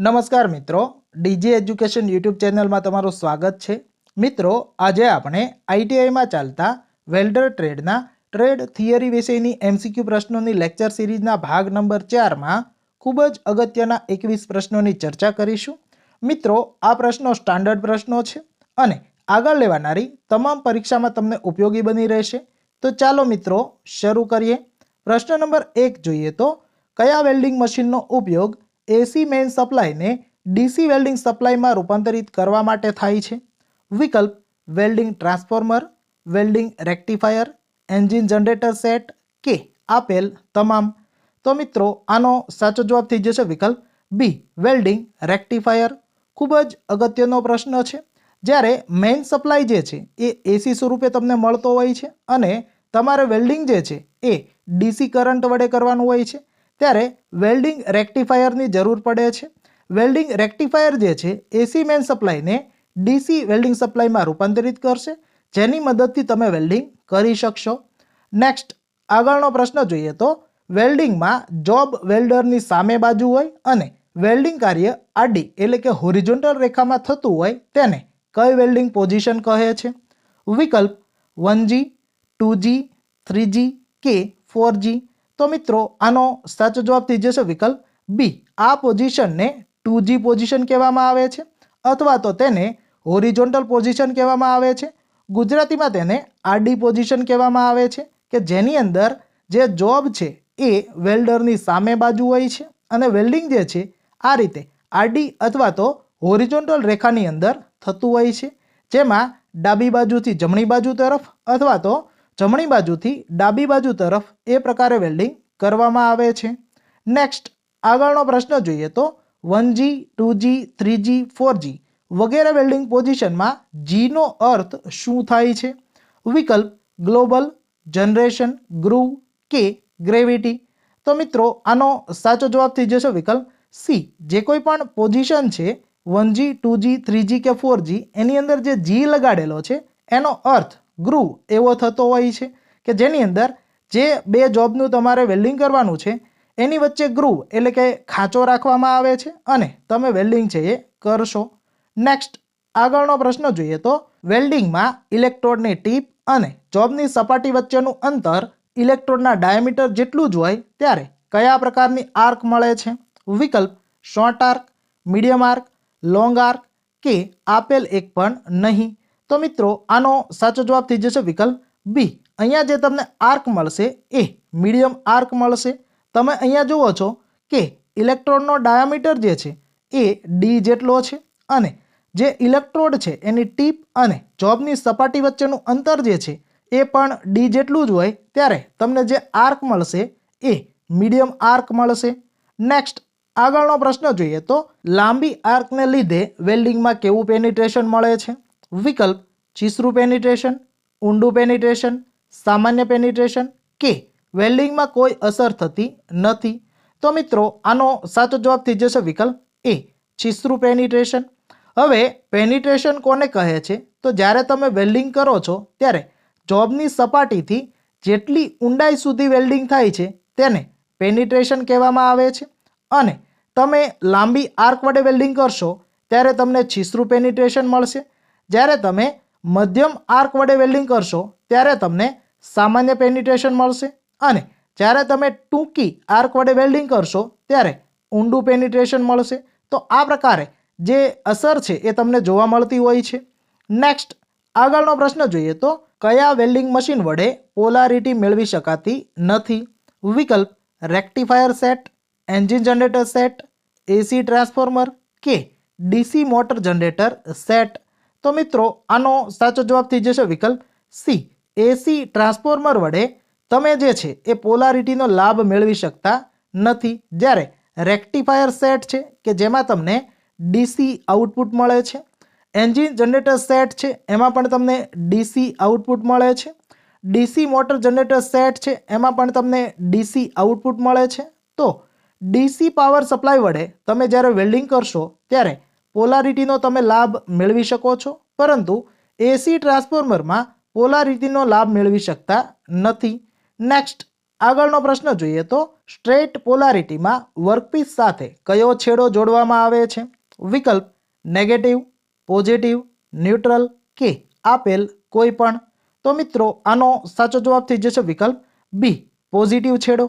નમસ્કાર મિત્રો, DG education YouTube ચેનલમાં તમારું સ્વાગત છે. મિત્રો, આજે આપણે આઈટીઆઈમાં ચાલતા વેલ્ડર ટ્રેડના ટ્રેડ થિયરી વિષયની એમસીક્યુ પ્રશ્નોની લેક્ચર સિરીઝના ભાગ નંબર ચારમાં ખૂબ જ અગત્યના એકવીસ પ્રશ્નોની ચર્ચા કરીશું. મિત્રો, આ પ્રશ્નો સ્ટાન્ડર્ડ પ્રશ્નો છે અને આગળ લેવાનારી તમામ પરીક્ષામાં તમને ઉપયોગી બની રહેશે. તો ચાલો મિત્રો, શરૂ કરીએ. પ્રશ્ન નંબર એક જોઈએ તો, કયા વેલ્ડિંગ મશીનનો ઉપયોગ એસી મેઇન સપ્લાયને ડીસી વેલ્ડિંગ સપ્લાયમાં રૂપાંતરિત કરવા માટે થાય છે. વિકલ્પ, welding transformer, welding rectifier, engine generator set કે આપેલ તમામ. તો મિત્રો, આનો સાચો જવાબ થઈ જશે વિકલ્પ બી, વેલ્ડિંગ રેક્ટિફાયર. ખૂબ જ અગત્યનો પ્રશ્ન છે. જ્યારે મેઇન સપ્લાય જે છે, એ એસી સ્વરૂપે તમને મળતો હોય છે અને તમારે વેલ્ડિંગ જે છે, એ ડીસી કરંટ વડે કરવાનું હોય છે. ત્યારે વેલ્ડિંગ રેક્ટિફાયરની જરૂર પડે છે. વેલ્ડિંગ રેક્ટિફાયર જે છે એસી મેન સપ્લાયને ડીસી વેલ્ડિંગ સપ્લાયમાં રૂપાંતરિત કરશે, જેની મદદથી તમે વેલ્ડિંગ કરી શકશો. નેક્સ્ટ આગળનો પ્રશ્ન જોઈએ તો વેલ્ડિંગમાં જોબ વેલ્ડરની સામે બાજુ હોય અને વેલ્ડિંગ કાર્ય આડી, એટલે કે હોરિઝોન્ટલ રેખામાં થતું હોય તેને કઈ વેલ્ડિંગ પોઝિશન કહે છે? વિકલ્પ વન જી, ટુ જી, કે ફોર જી. તો મિત્રો, આનો સાચો જવાબ થઈ જશે વિકલ્પ બી આ પોઝિશનને ટુ જી પોઝિશન કહેવામાં આવે છે અથવા તો તેને હોરિઝોન્ટલ પોઝિશન કહેવામાં આવે છે. ગુજરાતીમાં તેને આડી પોઝિશન કહેવામાં આવે છે કે જેની અંદર જે જોબ છે એ વેલ્ડરની સામે બાજુ હોય છે અને વેલ્ડિંગ જે છે આ રીતે આડી અથવા તો હોરિઝોન્ટલ રેખાની અંદર થતું હોય છે. જેમાં ડાબી બાજુથી જમણી બાજુ તરફ અથવા તો જમણી બાજુથી ડાબી બાજુ તરફ એ પ્રકારે વેલ્ડિંગ કરવામાં આવે છે. નેક્સ્ટ આગળનો પ્રશ્ન જોઈએ તો one G, two G, three G વગેરે વેલ્ડિંગ પોઝિશનમાં જીનો અર્થ શું થાય છે? વિકલ્પ ગ્લોબલ, જનરેશન, ગ્રુવ કે ગ્રેવિટી. તો મિત્રો, આનો સાચો જવાબ થઈ જશે વિકલ્પ સી. જે કોઈ પણ પોઝિશન છે વન જી, ટુ જી કે ફોર જી એની અંદર જે જી લગાડેલો છે એનો અર્થ ગ્રુવ એવો થતો હોય છે કે જેની અંદર જે બે જોબનું તમારે વેલ્ડિંગ કરવાનું છે, એની વચ્ચે ગ્રુ એટલે કે ખાંચો રાખવામાં આવે છે અને તમે વેલ્ડિંગ છે એ કરશો. નેક્સ્ટ આગળનો પ્રશ્ન જોઈએ તો વેલ્ડિંગમાં ઇલેક્ટ્રોડની ટીપ અને જોબની સપાટી વચ્ચેનું અંતર ઇલેક્ટ્રોડના ડાયામીટર જેટલું જ હોય ત્યારે કયા પ્રકારની આર્ક મળે છે? વિકલ્પ short arc medium arc long arc કે આપેલ એક પણ નહીં. તો મિત્રો, આનો સાચો જવાબ થઈ જશે વિકલ્પ બી અહીંયા જે તમને આર્ક મળશે એ મીડિયમ આર્ક મળશે. તમે અહીંયા જુઓ છો કે ઇલેક્ટ્રોનનો ડાયામીટર જે છે એ ડી જેટલો છે અને જે ઇલેક્ટ્રોડ છે એની ટીપ અને જોબની સપાટી વચ્ચેનું અંતર જે છે એ પણ ડી જેટલું જ હોય ત્યારે તમને જે આર્ક મળશે એ મીડિયમ આર્ક મળશે. નેક્સ્ટ આગળનો પ્રશ્ન જોઈએ તો લાંબી આર્કને લીધે વેલ્ડિંગમાં કેવું પેનિટ્રેશન મળે છે? વિકલ્પ ચીસરું પેનિટ્રેશન ઊંડું પેનિટ્રેશન સામાન્ય પેનિટ્રેશન કે વેલ્ડિંગમાં કોઈ અસર થતી નથી. તો મિત્રો, આનો સાચો જવાબ થઈ જશે વિકલ્પ એ છીસરું પેનિટ્રેશન હવે પેનિટ્રેશન કોને કહે છે? તો જ્યારે તમે વેલ્ડિંગ કરો છો, ત્યારે જોબની સપાટીથી જેટલી ઊંડાઈ સુધી વેલ્ડિંગ થાય છે, તેને પેનિટ્રેશન કહેવામાં આવે છે. અને તમે લાંબી આર્ક વડે વેલ્ડિંગ કરશો, ત્યારે તમને છીસરું પેનિટ્રેશન મળશે. જ્યારે તમે મધ્યમ આર્ક વડે વેલ્ડિંગ કરશો, ત્યારે તમને સામાન્ય પેનિટ્રેશન મળશે. અને જ્યારે તમે ટૂંકી આર્ક વડે વેલ્ડિંગ કરશો, ત્યારે ઊંડું પેનિટ્રેશન મળશે. તો આ પ્રકારે જે અસર છે એ તમને જોવા મળતી હોય છે. નેક્સ્ટ આગળનો પ્રશ્ન જોઈએ તો કયા વેલ્ડિંગ મશીન વડે પોલારિટી મેળવી શકાતી નથી? વિકલ્પ rectifier set engine generator set AC transformer કે ડીસી મોટર જનરેટર સેટ તો મિત્રો, આનો સાચો જવાબ થઈ જશે વિકલ્પ સી. એસી ટ્રાન્સફોર્મર વડે તમે જે છે, એ પોલારિટીનો લાભ મેળવી શકતા નથી. જ્યારે રેક્ટિફાયર સેટ છે, કે જેમાં તમને ડીસી આઉટપુટ મળે છે, એન્જિન જનરેટર સેટ છે, એમાં પણ તમને ડીસી આઉટપુટ મળે છે ડીસી મોટર જનરેટર સેટ છે, એમાં પણ તમને ડીસી આઉટપુટ મળે છે. તો ડીસી પાવર સપ્લાય વડે તમે જ્યારે વેલ્ડિંગ કરશો, ત્યારે પોલારિટીનો તમે લાભ મેળવી શકો છો, પરંતુ એસી ટ્રાન્સફોર્મરમાં પોલારિટીનો લાભ મેળવી શકતા નથી. નેક્સ્ટ આગળનો પ્રશ્ન જોઈએ તો સ્ટ્રેટ પોલારિટીમાં વર્કપીસ સાથે કયો છેડો જોડવામાં આવે છે? વિકલ્પ નેગેટિવ પોઝિટિવ ન્યુટ્રલ કે આપેલ કોઈ પણ. તો મિત્રો, આનો સાચો જવાબ થઈ જશે વિકલ્પ બી પોઝિટિવ છેડો.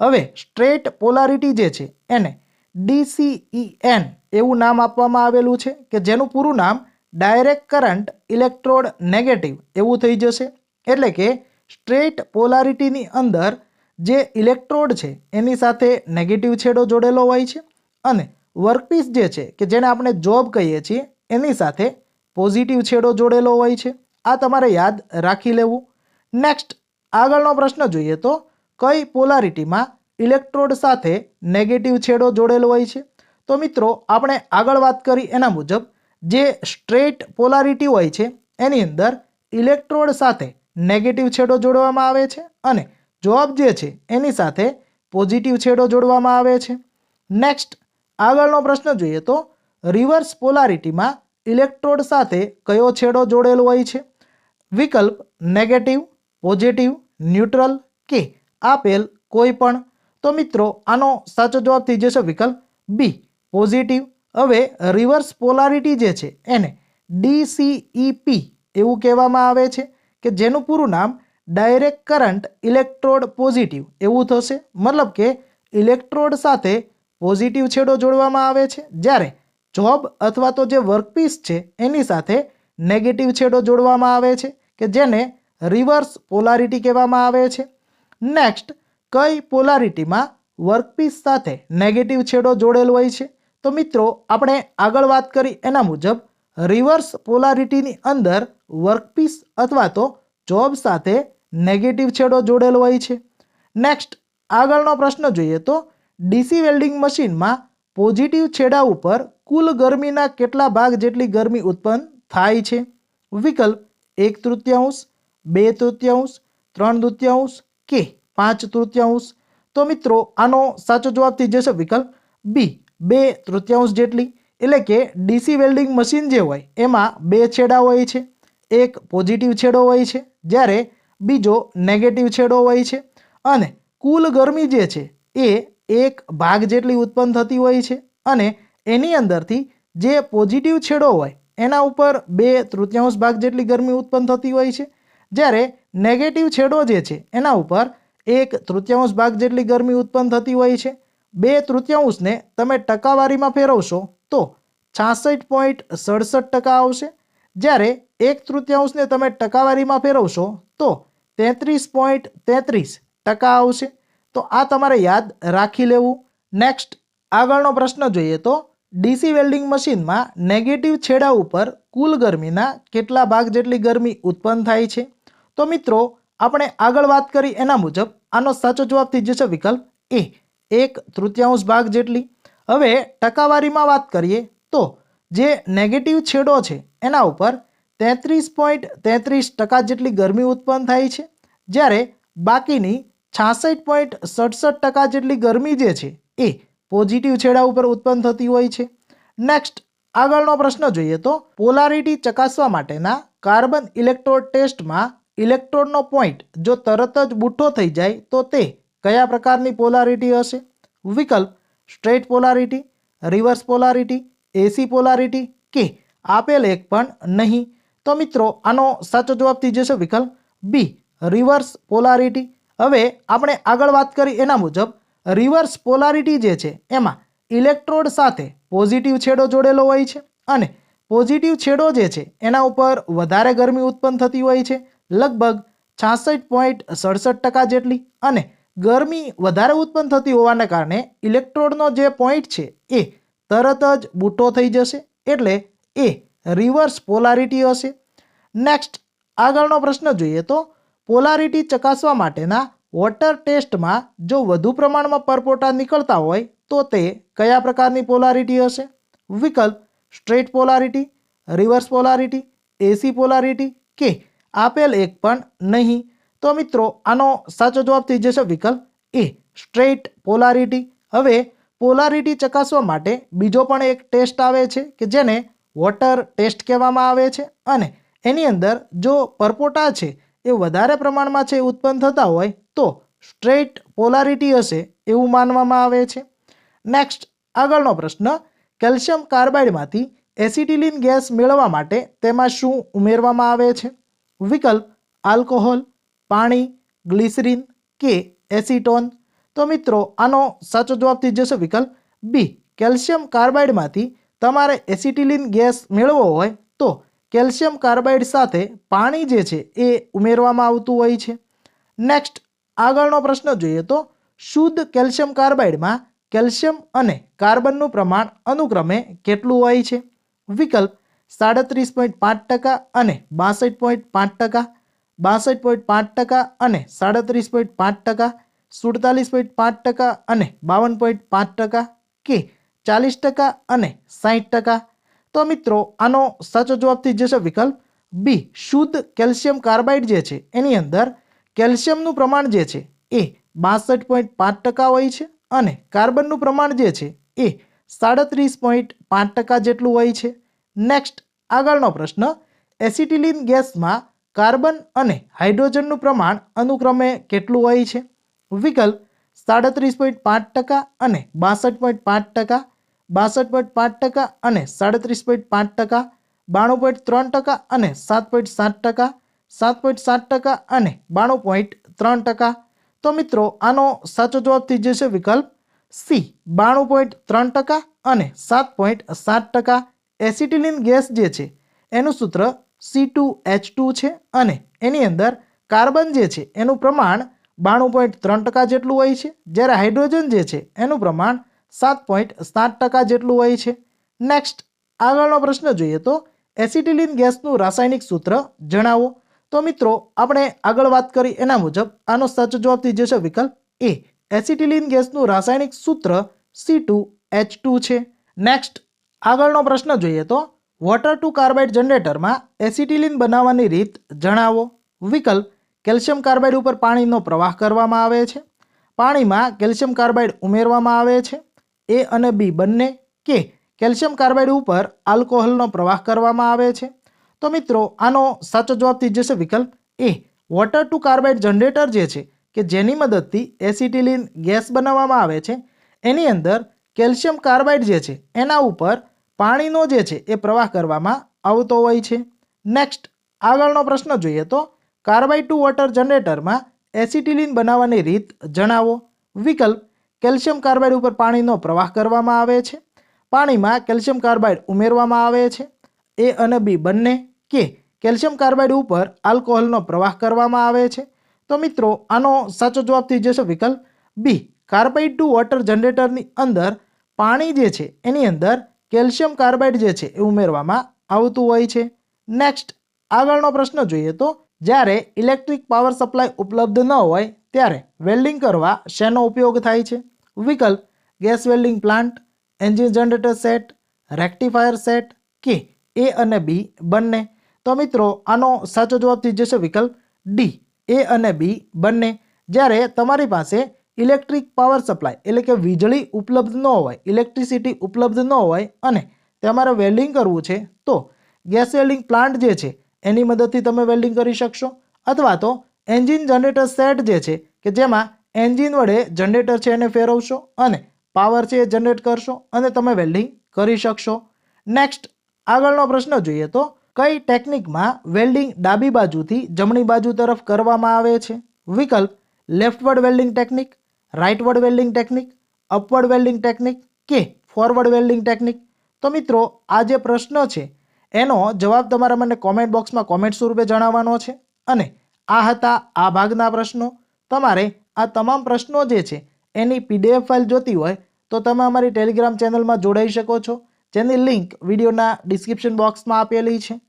હવે સ્ટ્રેટ પોલારિટી જે છે, એને ડીસીઈએન એવું નામ આપવામાં આવેલું છે કે જેનું પૂરું નામ ડાયરેક્ટ કરંટ ઇલેક્ટ્રોડ નેગેટિવ એવું થઈ જશે. એટલે કે સ્ટ્રેટ પોલારિટીની અંદર જે ઇલેક્ટ્રોડ છે, એની સાથે નેગેટિવ છેડો જોડેલો હોય છે. અને વર્કપીસ જે છે, કે જેને આપણે જોબ કહીએ છીએ, એની સાથે પોઝિટિવ છેડો જોડેલો હોય છે. આ તમારે યાદ રાખી લેવું. નેક્સ્ટ આગળનો પ્રશ્ન જોઈએ તો કઈ પોલારિટીમાં ઇલેક્ટ્રોડ સાથે નેગેટિવ છેડો જોડેલો હોય છે? તો મિત્રો, આપણે આગળ વાત કરી એના મુજબ, જે સ્ટ્રેટ પોલારિટી હોય છે, એની અંદર ઇલેક્ટ્રોડ સાથે નેગેટિવ છેડો જોડવામાં આવે છે અને જવાબ જે છે, એની સાથે પોઝિટિવ છેડો જોડવામાં આવે છે. નેક્સ્ટ આગળનો પ્રશ્ન જોઈએ તો, રિવર્સ પોલારિટીમાં ઇલેક્ટ્રોડ સાથે કયો છેડો જોડેલો હોય છે? વિકલ્પ નેગેટિવ પોઝિટિવ ન્યુટ્રલ કે આપેલ કોઈ પણ. તો મિત્રો, આનો સાચો જવાબ થઈ જશે વિકલ્પ બી પોઝિટિવ. હવે રિવર્સ પોલારિટી જે છે એને ડીસીઈપી એવું કહેવામાં આવે છે કે જેનું પૂરું નામ ડાયરેક્ટ કરંટ ઇલેક્ટ્રોડ પોઝિટિવ એવું થશે. મતલબ કે ઇલેક્ટ્રોડ સાથે પોઝિટિવ છેડો જોડવામાં આવે છે. જ્યારે જોબ અથવા તો જે વર્કપીસ છે એની સાથે નેગેટિવ છેડો જોડવામાં આવે છે કે જેને રિવર્સ પોલારિટી કહેવામાં આવે છે. નેક્સ્ટ, કઈ પોલારિટીમાં વર્કપીસ સાથે નેગેટિવ છેડો જોડેલ હોય છે? તો મિત્રો, આપણે આગળ વાત કરી એના મુજબ રિવર્સ પોલારિટીની અંદર વર્કપીસ અથવા તો જોબ સાથે નેગેટિવ છેડો જોડેલો હોય છે. નેક્સ્ટ આગળનો પ્રશ્ન જોઈએ તો ડીસી વેલ્ડિંગ મશીનમાં પોઝિટિવ છેડા ઉપર કુલ ગરમીના કેટલા ભાગ જેટલી ગરમી ઉત્પન્ન થાય છે? વિકલ્પ, એક તૃતીયાંશ, બે તૃતીયાંશ, ત્રણ તૃતીયાંશ કે પાંચ તૃતીયાંશ? તો મિત્રો, આનો સાચો જવાબ થઈ જશે વિકલ્પ બી. બે તૃતીયાંશ જેટલી, એટલે કે ડીસી વેલ્ડિંગ મશીન જે હોય, એમાં બે છેડા હોય છે. એક પોઝિટિવ છેડો હોય છે, જ્યારે બીજો નેગેટિવ છેડો હોય છે. અને કુલ ગરમી જે છે, એ એક ભાગ જેટલી ઉત્પન્ન થતી હોય છે. અને એની અંદરથી જે પોઝિટિવ છેડો હોય, એના ઉપર બે તૃતીયાંશ ભાગ જેટલી ગરમી ઉત્પન્ન થતી હોય છે. જ્યારે નેગેટિવ છેડો જે છે, એના ઉપર એક તૃતીયાંશ ભાગ જેટલી ગરમી ઉત્પન્ન થતી હોય છે. બે તૃતીયાંશને તમે ટકાવારીમાં ફેરવશો તો છાસઠ પોઈન્ટ સડસઠ ટકા આવશે. જ્યારે એક તૃતીયાંશને તમે ટકાવારીમાં ફેરવશો તો તેત્રીસ પોઈન્ટ તેત્રીસ ટકા આવશે. તો આ તમારે યાદ રાખી લેવું. નેક્સ્ટ આગળનો પ્રશ્ન જોઈએ તો ડીસી વેલ્ડિંગ મશીનમાં નેગેટિવ છેડા ઉપર કુલ ગરમીના કેટલા ભાગ જેટલી ગરમી ઉત્પન્ન થાય છે? તો મિત્રો, આપણે આગળ વાત કરી એના મુજબ. આનો સાચો જવાબ થઈ જશે વિકલ્પ એ. એક તૃતીયાંશ ભાગ જેટલી. હવે ટકાવારીમાં વાત કરીએ તો જે નેગેટિવ છેડો છે, એના ઉપર તેત્રીસ પોઈન્ટ તેત્રીસ ટકા જેટલી ગરમી ઉત્પન્ન થાય છે, જ્યારે બાકીની છાસઠ પોઈન્ટ સડસઠ ટકા જેટલી ગરમી જે છે, એ પોઝિટિવ છેડા ઉપર ઉત્પન્ન થતી હોય છે. નેક્સ્ટ આગળનો પ્રશ્ન જોઈએ તો પોલારિટી ચકાસવા માટેના કાર્બન ઇલેક્ટ્રોડ ટેસ્ટમાં ઇલેક્ટ્રોડનો પોઈન્ટ જો તરત જ બુઠ્ઠો થઈ જાય તો તે કયા પ્રકારની પોલારિટી હશે? વિકલ્પ, straight polarity, reverse polarity, AC polarity કે આપેલ એક પણ નહીં. તો મિત્રો, આનો સાચો જવાબ થઈ જશે વિકલ્પ બી, રિવર્સ પોલારિટી. હવે આપણે આગળ વાત કરી એના મુજબ, રિવર્સ પોલારિટી જે છે, એમાં ઇલેક્ટ્રોડ સાથે પોઝિટિવ છેડો જોડેલો હોય છે અને પોઝિટિવ છેડો જે છે, એના ઉપર વધારે ગરમી ઉત્પન્ન થતી હોય છે, લગભગ છાસઠ પોઈન્ટ સડસઠ ટકા જેટલી અને ગરમી વધારે ઉત્પન્ન થતી હોવાને કારણે ઇલેક્ટ્રોડનો જે પોઈન્ટ છે એ તરત જ બૂટો થઈ જશે એટલે એ રિવર્સ પોલારિટી હશે. નેક્સ્ટ આગળનો પ્રશ્ન જોઈએ તો પોલારિટી ચકાસવા માટેના વોટર ટેસ્ટમાં જો વધુ પ્રમાણમાં પરપોટા નીકળતા હોય તો તે કયા પ્રકારની પોલારિટી હશે? વિકલ્પ, straight polarity, reverse polarity, AC polarity કે આપેલ એક પણ નહીં. તો મિત્રો, આનો સાચો જવાબ થઈ જશે વિકલ્પ એ, સ્ટ્રેટ પોલારિટી. હવે, પોલારિટી ચકાસવા માટે બીજો પણ એક ટેસ્ટ આવે છે કે જેને વોટર ટેસ્ટ કહેવામાં આવે છે અને એની અંદર જો પરપોટા છે એ વધારે પ્રમાણમાં છે ઉત્પન્ન થતા હોય તો સ્ટ્રેટ પોલારિટી હશે એવું માનવામાં આવે છે. નેક્સ્ટ, આગળનો પ્રશ્ન, કેલ્શિયમ કાર્બાઇડમાંથી એસિટિલિન ગેસ મેળવવા માટે તેમાં શું ઉમેરવામાં આવે છે? વિકલ્પ, આલ્કોહોલ. પાણી, ગ્લિસરીન કે એસિટોન? તો મિત્રો, આનો સાચો જવાબ થઈ જશે વિકલ્પ બી કેલ્શિયમ કાર્બાઇડમાંથી તમારે એસિટિલિન ગેસ મેળવવો હોય તો કેલ્શિયમ કાર્બાઇડ સાથે પાણી જે છે એ ઉમેરવામાં આવતું હોય છે. નેક્સ્ટ આગળનો પ્રશ્ન જોઈએ તો શુદ્ધ કેલ્શિયમ કાર્બાઇડમાં કેલ્શિયમ અને કાર્બનનું પ્રમાણ અનુક્રમે કેટલું હોય છે? વિકલ્પ સાડત્રીસ પોઈન્ટ પાંચ ટકા અને બાસઠ પોઈન્ટ પાંચ ટકા. બાસઠ પોઈન્ટ પાંચ ટકા અને સાડત્રીસ પોઈન્ટ પાંચ ટકા, સુડતાલીસ પોઈન્ટ પાંચ ટકા અને બાવન પોઈન્ટ પાંચ ટકા કે ચાલીસ ટકા અને સાહીઠ ટકા. તો મિત્રો, આનો સાચો જવાબ થઈ જશે વિકલ્પ બી, શુદ્ધ કેલ્શિયમ કાર્બાઇડ જે છે, એની અંદર કેલ્શિયમનું પ્રમાણ જે છે, એ બાસઠ પોઈન્ટ પાંચ ટકા હોય છે અને કાર્બનનું પ્રમાણ જે છે, એ સાડત્રીસ પોઈન્ટ પાંચ ટકા જેટલું હોય છે. નેક્સ્ટ આગળનો પ્રશ્ન, એસિટિલિન ગેસમાં કાર્બન અને હાઇડ્રોજનનું પ્રમાણ અનુક્રમે કેટલું હોય છે? વિકલ્પ, સાડત્રીસ પોઈન્ટ પાંચ ટકા અને બાસઠ પોઈન્ટ પાંચ ટકા, બાસઠ પોઈન્ટ પાંચ ટકા અને સાડત્રીસ પોઈન્ટ પાંચ ટકા, બાણું પોઈન્ટ ત્રણ ટકા અને સાત પોઈન્ટ સાત ટકા, સાત પોઈન્ટ સાત ટકા અને બાણું પોઈન્ટ ત્રણ ટકા. તો મિત્રો, આનો સાચો જવાબ થઈ જશે વિકલ્પ? સી, બાણું પોઈન્ટ ત્રણ ટકા અને સાત પોઈન્ટ સાત ટકા. એસિટિલિન ગેસ જે છે, એનું સૂત્ર સી ટુ એચ ટુ છે અને એની અંદર કાર્બન જે છે એનું પ્રમાણ બાણું પોઈન્ટ ત્રણ ટકા જેટલું હોય છે. જ્યારે હાઇડ્રોજન જે છે એનું પ્રમાણ સાત પોઈન્ટ સાત ટકા જેટલું હોય છે. નેક્સ્ટ આગળનો પ્રશ્ન જોઈએ તો એસિટિલિન ગેસનું રાસાયણિક સૂત્ર જણાવો. તો મિત્રો, આપણે આગળ વાત કરી એના મુજબ આનો સાચો જવાબ થઈ જશે વિકલ્પ એ. એસિટિલિન ગેસનું રાસાયણિક સૂત્ર સી ટુ એચ ટુ છે. નેક્સ્ટ આગળનો પ્રશ્ન જોઈએ તો વોટર ટુ કાર્બાઇડ જનરેટરમાં એસિટિલિન બનાવવાની રીત જણાવો. વિકલ્પ, કેલ્શિયમ કાર્બાઇડ ઉપર પાણીનો પ્રવાહ કરવામાં આવે છે. પાણીમાં કેલ્શિયમ કાર્બાઇડ ઉમેરવામાં આવે છે. એ અને બી બંને કે કેલ્શિયમ કાર્બાઇડ ઉપર આલ્કોહોલનો પ્રવાહ કરવામાં આવે છે. તો મિત્રો, આનો સાચો જવાબ થઈ જશે વિકલ્પ A. Water to carbide generator જે છે કે જેની મદદથી એસિટિલિન ગેસ બનાવવામાં આવે છે. એની અંદર કેલ્શિયમ કાર્બાઇડ જે છે, એના ઉપર પાણીનો જે છે એ પ્રવાહ કરવામાં આવતો હોય છે. નેક્સ્ટ આગળનો પ્રશ્ન જોઈએ તો કાર્બાઇડ ટુ વોટર જનરેટરમાં એસિટિલિન બનાવવાની રીત જણાવો. વિકલ્પ, કેલ્શિયમ કાર્બાઇડ ઉપર પાણીનો પ્રવાહ કરવામાં આવે છે. પાણીમાં કેલ્શિયમ કાર્બાઇડ ઉમેરવામાં આવે છે. એ અને બી બંને કે કેલ્શિયમ કાર્બાઇડ ઉપર આલ્કોહોલનો પ્રવાહ કરવામાં આવે છે. તો મિત્રો, આનો સાચો જવાબ થઈ જશે વિકલ્પ બી. કાર્બાઇડ ટુ વોટર જનરેટરની અંદર પાણી જે છે, એની અંદર કેલ્શિયમ કાર્બાઇડ જે છે એ ઉમેરવામાં આવતું હોય છે. નેક્સ્ટ આગળનો પ્રશ્ન જોઈએ તો, જ્યારે ઇલેક્ટ્રિક પાવર સપ્લાય ઉપલબ્ધ ન હોય, ત્યારે વેલ્ડિંગ કરવા શેનો ઉપયોગ થાય છે? વિકલ્પ, gas welding plant, engine generator set, rectifier set કે એ અને બી બંને? તો મિત્રો, આનો સાચો જવાબ થઈ જશે વિકલ્પ ડી, એ અને બી બંને. જ્યારે તમારી પાસે ઇલેક્ટ્રિક પાવર સપ્લાય એટલે કે વીજળી ઉપલબ્ધ ન હોય, ઇલેક્ટ્રિસિટી ઉપલબ્ધ ન હોય અને તમારે વેલ્ડિંગ કરવું છે, તો ગેસ વેલ્ડિંગ પ્લાન્ટ જે છે, એની મદદથી તમે વેલ્ડિંગ કરી શકશો. અથવા તો એન્જિન જનરેટર સેટ જે છે, કે જેમાં એન્જિન વડે જનરેટર છે એને ફેરવશો અને પાવર છે એ જનરેટ કરશો અને તમે વેલ્ડિંગ કરી શકશો. નેક્સ્ટ આગળનો પ્રશ્ન જોઈએ તો કઈ ટેકનિકમાં વેલ્ડિંગ ડાબી બાજુથી જમણી બાજુ તરફ કરવામાં આવે છે? વિકલ્પ, leftward welding technique rightward welding technique upward welding technique કે ફોરવર્ડ વેલ્ડિંગ ટેકનિક તો મિત્રો, આ જે પ્રશ્ન છે, એનો જવાબ તમારે મને કોમેન્ટ બોક્સમાં કોમેન્ટ સ્વરૂપે જણાવવાનો છે. અને આ હતા આ ભાગના પ્રશ્નો. તમારે આ તમામ પ્રશ્નો જે છે, એની પીડીએફ ફાઇલ જોતી હોય, તો તમે અમારી ટેલિગ્રામ ચેનલમાં જોડાઈ શકો છો. જેની લિંક વિડીયોના ડિસ્ક્રિપ્શન બોક્સમાં આપેલી છે.